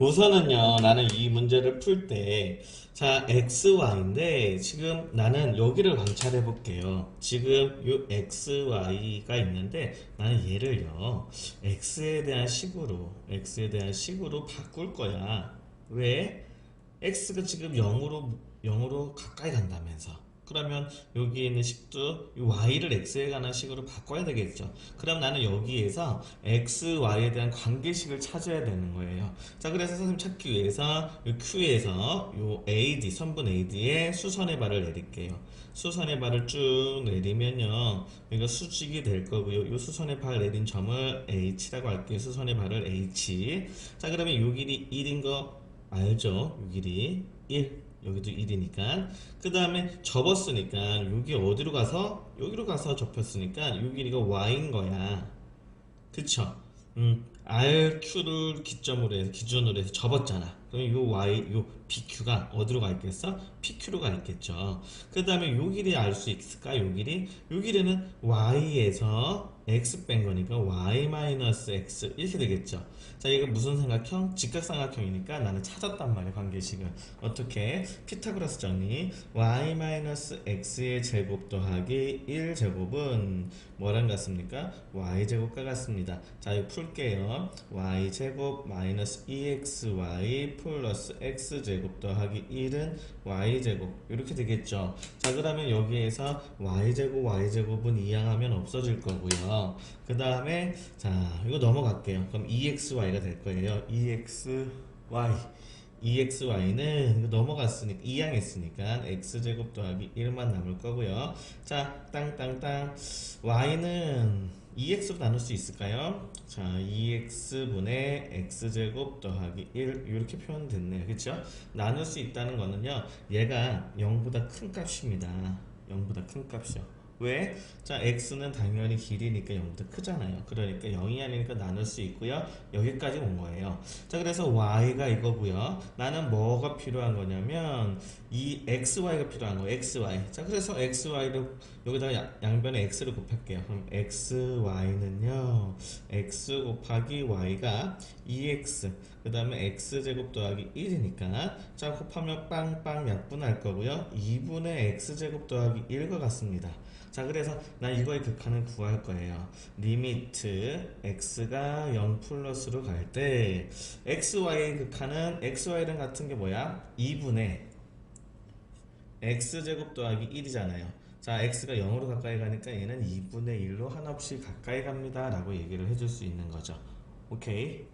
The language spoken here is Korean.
우선은요, 나는 이 문제를 풀 때, 자, x, y인데, 지금 나는 여기를 관찰해 볼게요. 지금 요 x, y가 있는데, 나는 얘를요, x에 대한 식으로, x에 대한 식으로 바꿀 거야. 왜? x가 지금 0으로, 0으로 가까이 간다면서. 그러면 여기 있는 식도 이 y를 x에 관한 식으로 바꿔야 되겠죠. 그럼 나는 여기에서 x, y에 대한 관계식을 찾아야 되는 거예요. 자, 그래서 선생님 찾기 위해서 이 q에서 요 AD, 선분 AD에 수선의 발을 내릴게요. 수선의 발을 쭉 내리면요. 여기가 수직이 될 거고요. 요 수선의 발 내린 점을 H라고 할게요. 수선의 발을 H. 자, 그러면 요 길이 1인 거 알죠? 요 길이 1. 여기도 1이니까. 그 다음에 접었으니까 여기 어디로 가서? 여기로 가서 접혔으니까 요 길이가 y인 거야. 그쵸? 음, RQ를 기점으로 해서 기준으로 해서 접었잖아. 그럼 요 Y 요 PQ가 어디로 가 있겠어? PQ로 가 있겠죠. 그 다음에 요 길이 알 수 있을까? 요 길이? 요 길이는 Y에서 X 뺀 거니까 Y 마이너스 X 이렇게 되겠죠. 자 이거 무슨 삼각형? 직각삼각형이니까 나는 찾았단 말이야 관계식을. 어떻게? 피타고라스 정리. Y 마이너스 x의 제곱 더하기 1 제곱은 뭐랑 같습니까? y 제곱과 같습니다. 자 이거 풀게요 y 제곱 마이너스 2xy 플러스 x 제곱 더하기 1은 y 제곱. 이렇게 되겠죠. 자 그러면 여기에서 y 제곱 y 제곱은 이항하면 없어질 거고요. 그 다음에 자 이거 넘어갈게요. 그럼 2xy가 될 거예요. 2xy 2xy는 이거 넘어갔으니까 이항했으니까 x제곱 더하기 1만 남을 거고요. 자 땅땅땅. y는 2x로 나눌 수 있을까요? 자 2x분의 x제곱 더하기 1 이렇게 표현됐네요 그쵸? 나눌 수 있다는 거는요 얘가 0보다 큰 값입니다 0보다 큰 값이요 왜? 자, x는 당연히 길이니까 0보다 크잖아요. 그러니까 0이 아니니까 나눌 수 있고요. 여기까지 온 거예요. 자, 그래서 y가 이거고요. 나는 뭐가 필요한 거냐면 이 xy가 필요한 거예요. xy. 자, 그래서 xy를 여기다가 양- 양변에 x를 곱할게요. 그럼 xy는요. X 곱하기 y가 2x 그 다음에 x제곱 더하기 1이니까 자 곱하면 빵빵 약분할 거고요. 2분의 x제곱 더하기 1과 같습니다. 자 그래서 난 이거의 극한을 구할 거예요. 리미트 x가 0 플러스로 갈 때 xy의 극한은 xy랑 같은 게 뭐야? 2분의 x제곱 더하기 1이잖아요 자 x가 0으로 가까이 가니까 얘는 2분의 1로 한없이 가까이 갑니다 라고 얘기를 해줄 수 있는 거죠. 오케이